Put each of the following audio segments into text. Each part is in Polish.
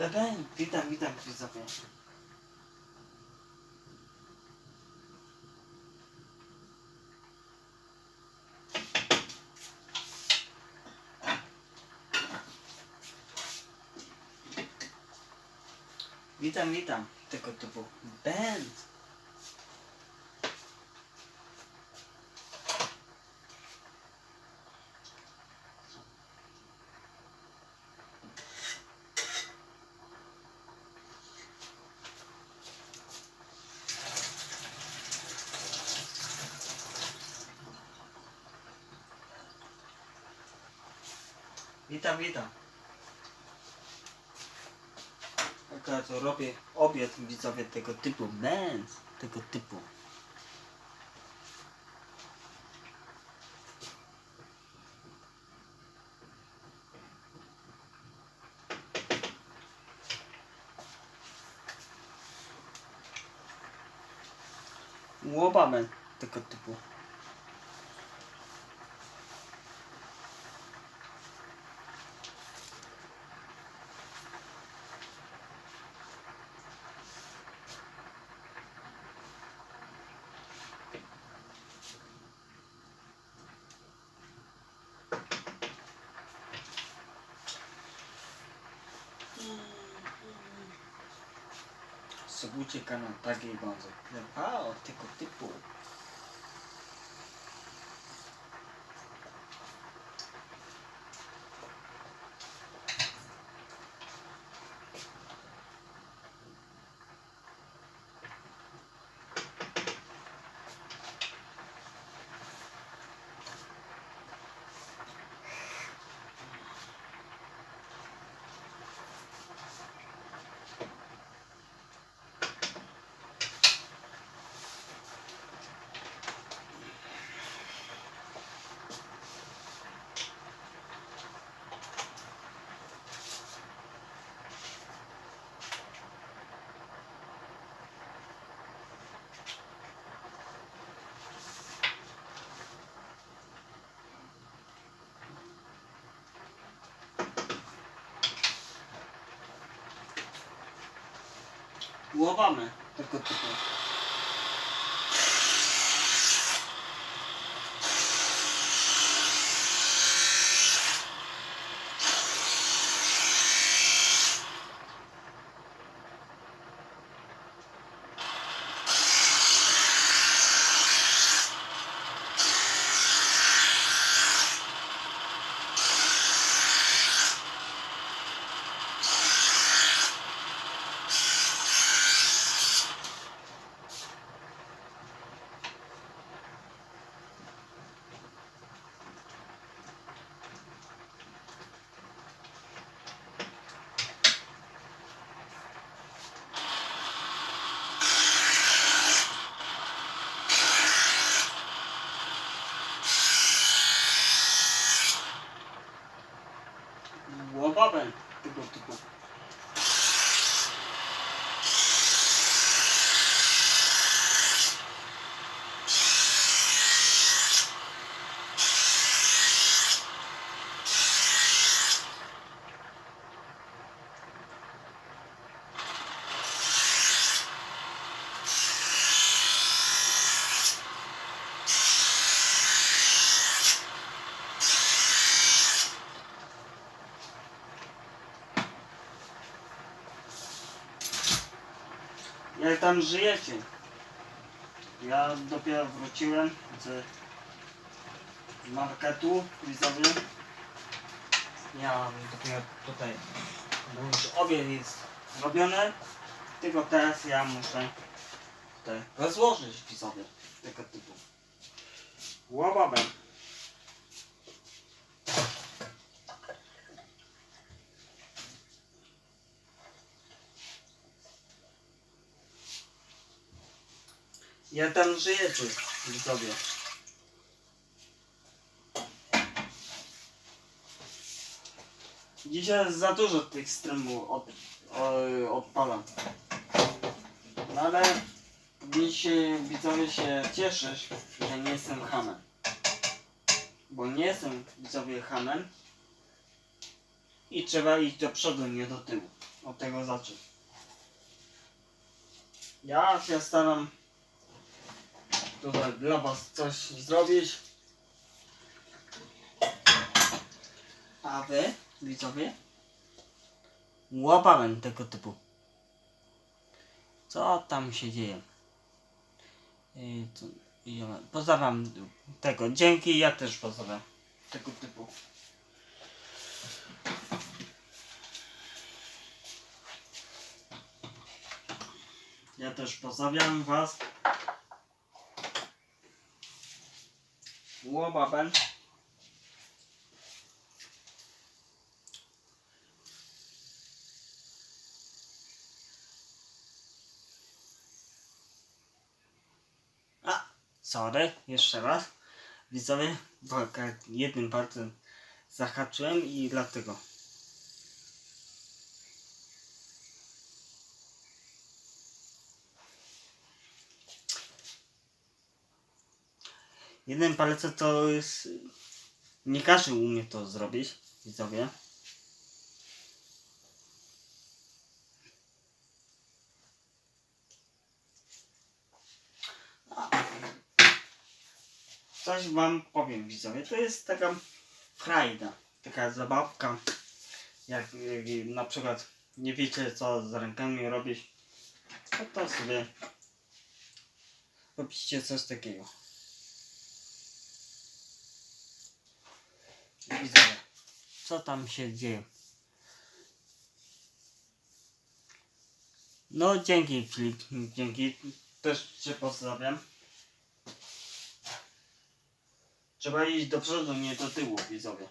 Bebe, witam, witam widzowie. Witam, witam. Tego typu Ben. Witam, witam. Akurat robię obiad widzowie tego typu. Ben. Tego typu. Łobamy tego typu. Subujcie kanał takiej bądź. Wow, tego typu. Łowamy tego typu. Łowamy tego typu. Jak tam żyjecie? Ja dopiero wróciłem z marketu widzowie. Ja dopiero tutaj, bo już obiad jest zrobiony, tylko teraz ja muszę tutaj rozłożyć widzowie tego typu. Łobabem. Jak tam żyjecie, widzowie? Dzisiaj za dużo tych streamów od, odpalam. No ale dzisiaj widzowie się cieszysz, że nie jestem hamem. Bo nie jestem widzowie hamem. I trzeba iść do przodu, nie do tyłu. od tego zacząć. Ja się staram tutaj dla was coś zrobić. A wy, widzowie, łapałem tego typu. Co tam się dzieje? Ona- pozdrawiam tego. Dzięki, ja też pozdrawiam tego typu. Ja też pozdrawiam was. Łobabem. A, sorry, jeszcze raz. Widzowie, jednym palcem zahaczyłem i dlatego. Jednym palcem to jest... Nie każdy umie to zrobić, widzowie. Coś wam powiem, widzowie. To jest taka frajda, taka zabawka. Jak, jak na przykład nie wiecie co z rękami robić, to, to sobie robicie coś takiego. Widzowie, co tam się dzieje? No dzięki Filip, dzięki. Też cię pozdrawiam. Trzeba iść do przodu, nie do tyłu, widzowie.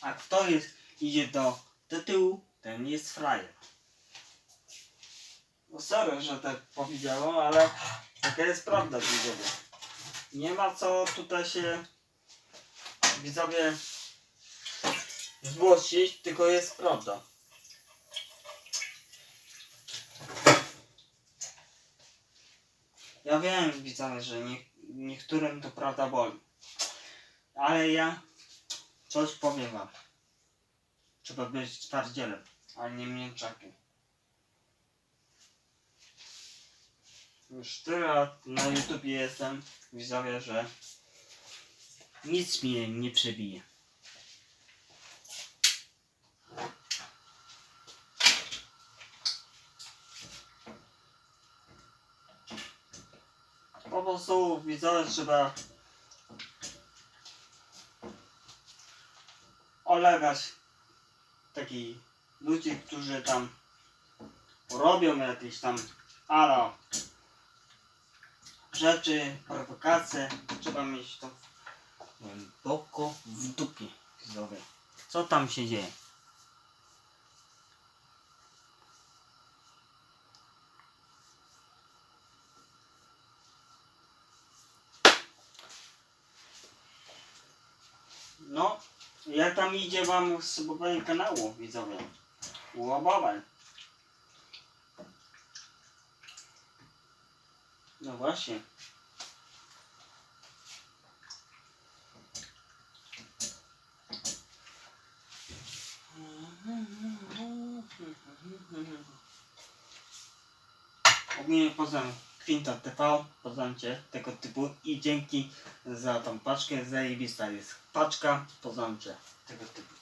A kto jest, idzie do, do tyłu, ten jest frajer. No sorry, że tak powiedziałem, ale taka jest prawda, widzowie. Nie ma co tutaj się, widzowie, złościć, tylko jest prawda. Ja wiem, widzowie, że nie, niektórym to prawda boli. Ale ja coś powiem wam. Trzeba być twardzielem, a nie mięczakiem. Już tyle na YouTubie jestem, widzowie, że nic mnie nie przebije. Po prostu widzowie trzeba olegać takich ludzi, którzy tam robią jakieś tam ala rzeczy, prowokacje. Trzeba mieć to głęboko w dupie, widzowie. Co tam się dzieje? No, jak tam idzie wam subowanie kanału, widzowie? Łobowe. No właśnie. Ogólnie pozdrawiam Quinta TV, pozdrawiam Cię tego typu i dzięki za tą paczkę, zajebista jest paczka, pozdrawiam Cię tego typu.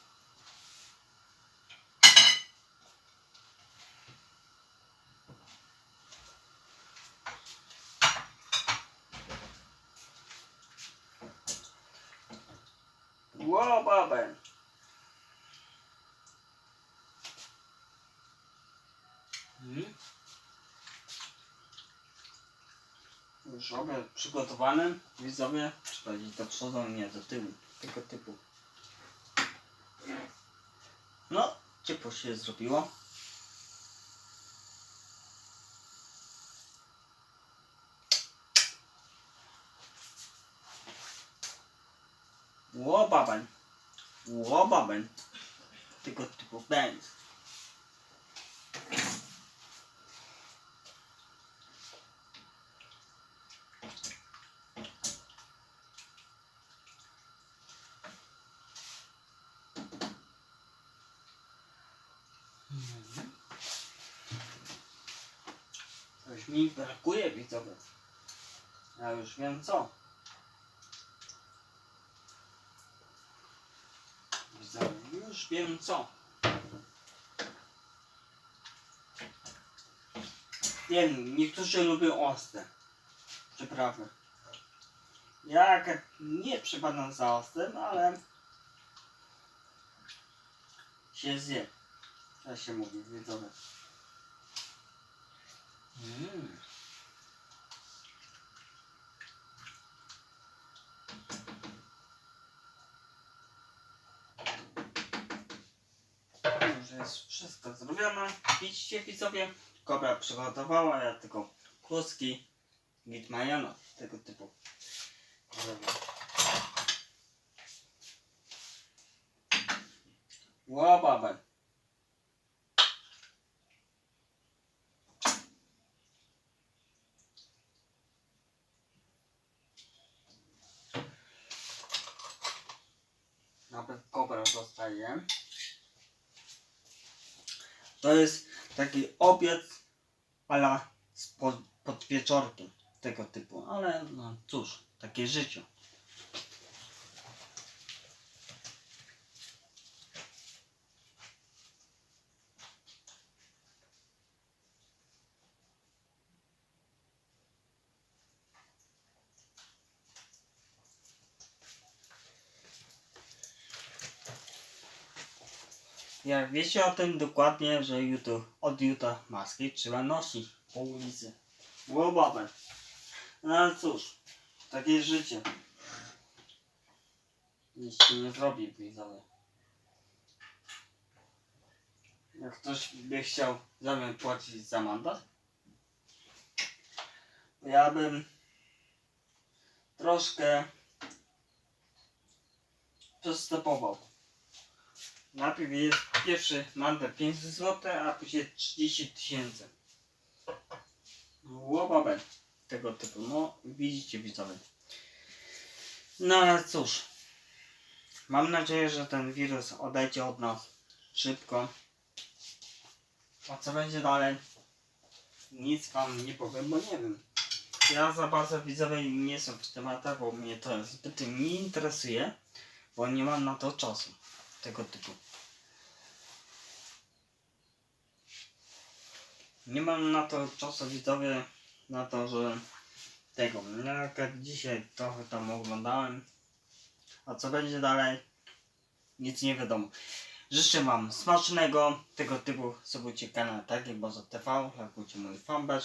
Już przygotowany. Widzowie, iść do przodu, nie do tyłu. Tego typu. No, ciepło się zrobiło. Łobabań. Łobabań. Tego typu będ. Brakuje widzowie. Ja już wiem co. Widzowie, już wiem co. Wiem, niektórzy lubią ostre. Przyprawy. Ja nie przypadam za ostrym, ale się zje. Tak się mówi, widzowie. Mm. Jest wszystko zrobione. Widzicie widzowie? Kobra przygotowała, ja tylko kluski, git majano, tego typu. Zrobię. Ła babę. Nawet kobra dostaje. To jest taki obiad ala z pod, podwieczorkiem tego typu, ale no cóż, takie życie. Jak wiecie o tym dokładnie, że jutro, od jutra maski trzeba nosić po ulicy. Łobabę. No ale cóż, takie jest życie. Nic się nie zrobi, widzowie. Jak ktoś by chciał za mnie płacić za mandat, ja bym troszkę przystępował. Najpierw jest pierwszy mandat 500 zł, a później 30 tysięcy. Łobabę tego typu. No, widzicie widzowie. No ale cóż. Mam nadzieję, że ten wirus odejdzie od nas szybko. A co będzie dalej? Nic wam nie powiem, bo nie wiem. Ja za bardzo widzowie nie jestem w tematach, bo mnie to zbyt nie interesuje, bo nie mam na to czasu. Tego typu. Nie mam na to czasu widzowie, na to, że tego. Ja akurat dzisiaj trochę tam oglądałem. A co będzie dalej? Nic nie wiadomo. Życzę wam smacznego tego typu subujcie kanał tak jak Bozo TV, lajkujcie mój fanpage.